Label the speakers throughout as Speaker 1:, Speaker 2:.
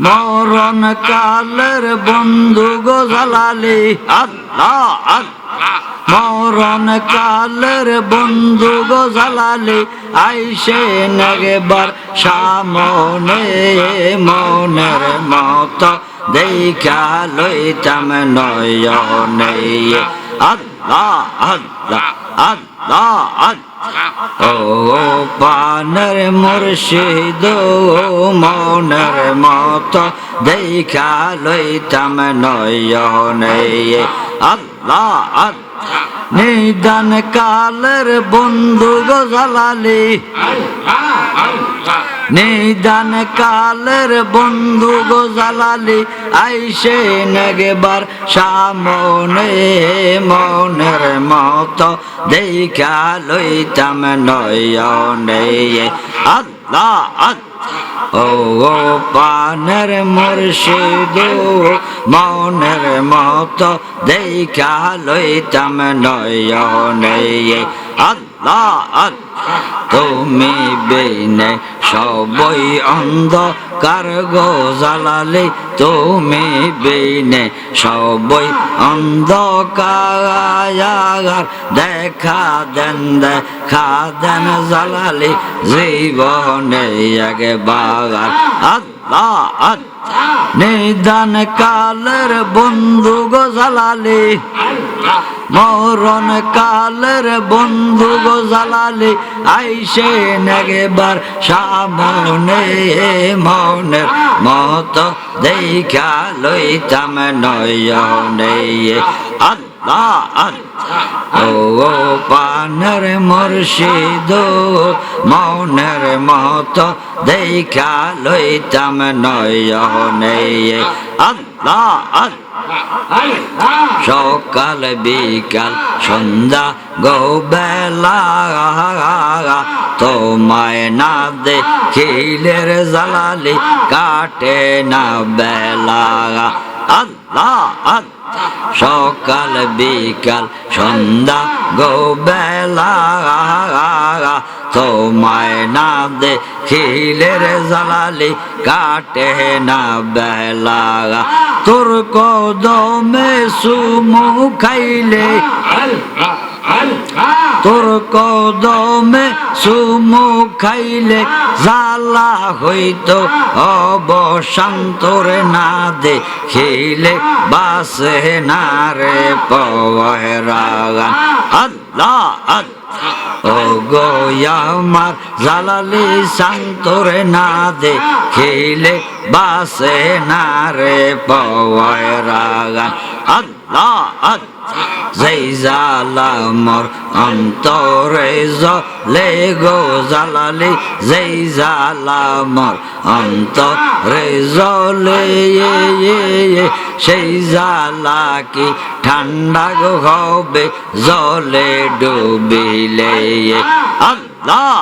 Speaker 1: মরণ কালের বন্ধু গো জালালি, আল্লাহ আল্লাহ। মরণ কালের বন্ধু গো জালালি, আইসে নেগেবার সামনে, মনের মত দেখা লইতাম নয়নে। আল্লাহ আল্লাহ। পানের মুর্শিদ মনের মত দেখা লইতাম নয়নে। আল্লাহ আল্লাহ। নিদান কালের বন্ধু গো জালালি। নিদান কালের বন্ধু গো জালালি। আইসে নেগেবার সামনে মনের মত দেখা লইতাম নয়নে। আল্লাহ আল্লাহ। ও পানের মুর্শিদ মনের মত দেখা লইতাম নয় নেই তুমি বেনে সবই অন্ধকার গো জালালে। তুমি বেনে সবই অন্ধকার। দেখা দেন দেখা দেন জালালে। জীবনে আগে বাগার আল্লাহ। নিদান কালের বন্ধু গো জালালে। মরণ কালের বন্ধু গো জালালে, আইসে নেগেবার সামনে মনের মত দেখা লইতাম নয়নে। ও পানের মুর্শিদ, মনের মত দেখা লইতাম নয়নে। আল্লাহ সকাল, বিকাল, সন্ধ্যা, গোবেলা, তোমায় না দেখিলের জালালি কাটে না বেলা। আল্লাহ। সকাল, বিকাল, সন্ধ্যা, গোবেলা তোমায় না দেখিলের জালালি, কাটে না বেলা। তোর কদমে সুমু খাইলে। তোর কদমে সুমু খাইলে জালা হইতো অবসান। তোর না দেখিলে বাসে না রে পহরাগান। আল্লাহ আল্লাহ। ও আমার জালালি শান্তরে না দেখিলে বাসে না রে পয়রাগান আল্লাহ আল্লাহ, যেই জালা মোর অন্তরে জলে গো জালালি, যেই জালা মোর অন্তরে জলে সেই জালা কি ঠান্ডা হবে, জলে ডুবিলে আল্লাহ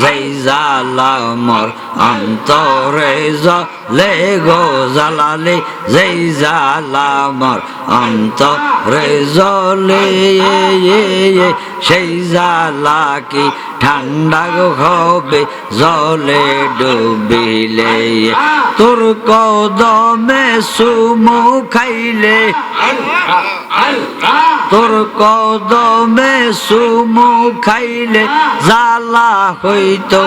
Speaker 1: যেই জালা মোর অন্তরে জলে গো জালালে যেই জালা মোর অন্তরে জলে সেই জালা কি ঠান্ডা হবে, জলে ডুবিলে। তোর কদমে সুমু খাইলে। তোর কদমে সুমু খাইলে জালা হইতো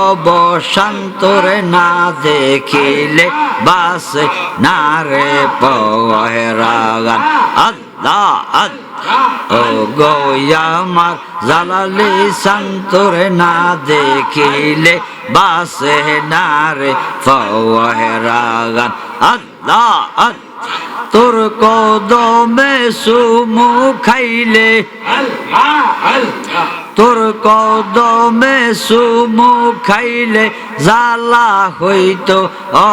Speaker 1: অবসান তোরে না দেখিলে। বাসে না রে পহেরাগান। আল্লাহ আল্লাহ ও গোয়ামার জালালি সন্তরে না দেখিলে বাসে না রে পহেরাগান আল্লাহ আল্লাহ তোর কদমে সুমু খাইলে। তোর কদমে সুমু খাইলে জালা হইতো,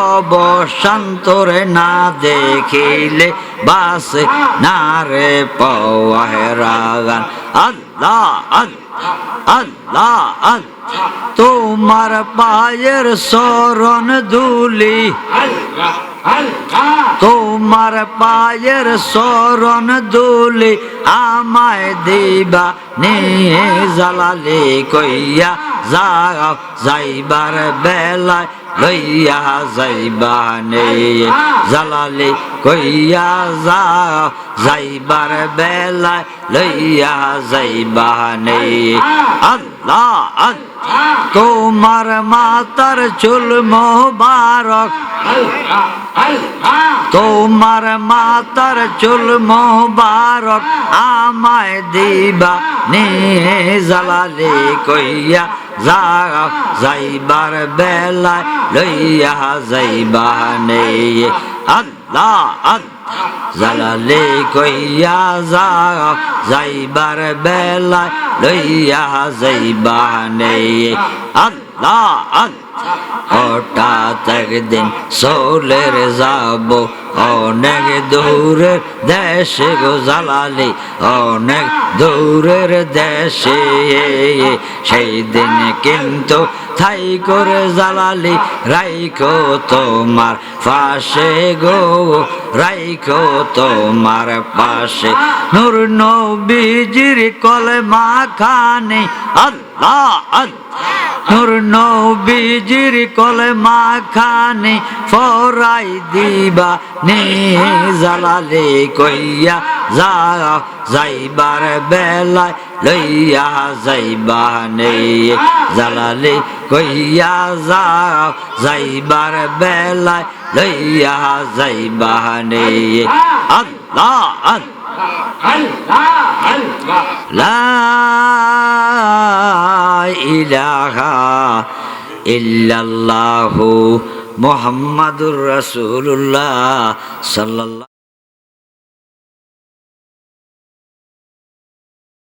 Speaker 1: অবসান তোরে না দেখিলে বাসে না রে পহেরাগান আল্লাহ আল্লাহ আল্লাহ আল্লাহ, তোমার পায়ের শরণ দুলি। তোমার পায়ের শরণ দুলি আমায় দিবা নিয়ে জ্বালালে কইয়া যাও যাইবার বেলায় লইয়া যাইবানে জালালি কইয়া যা যাইবার বেলায় লইয়া যাইবানে আল্লাহ আল্লাহ। তোমার মাতার চুল মোবারক। তোমার মাতার চুল মোবারক আমায় দিবা নে জালালে কইয়া যা যাইবার বেলায় লইয়া যাইবা নে আল্লাহ জালালে কইয়া যা যাইবার বেলায় লইয়া যাইবা নে আল্লাহ আল্লাহ হঠাৎ একদিন সোলের যাব, অনেক দূরের দেশে গো জালালি, অনেক দূরের দেশে। সেই দিন কিন্তু থাই করে জালালি, রাইখো তোমার পাশে গো, রাইখো তোমার পাশে। নূর নবীজির কলমা খানে আল্লাহ আল্লাহ। নূর নবীজির কলমা খানে ফরাই দিবা, নে জালালে কইয়া যা যাইবার বেলায় লইয়া যাইবা নে জালালে কইয়া যা যাইবার বেলায় লইয়া যাইবা নে আল্লাহ আল্লাহ লা ইলাহা ইল্লাল্লাহু মুহাম্মাদুর রাসূলুল্লাহ সাল্লাল্লাহু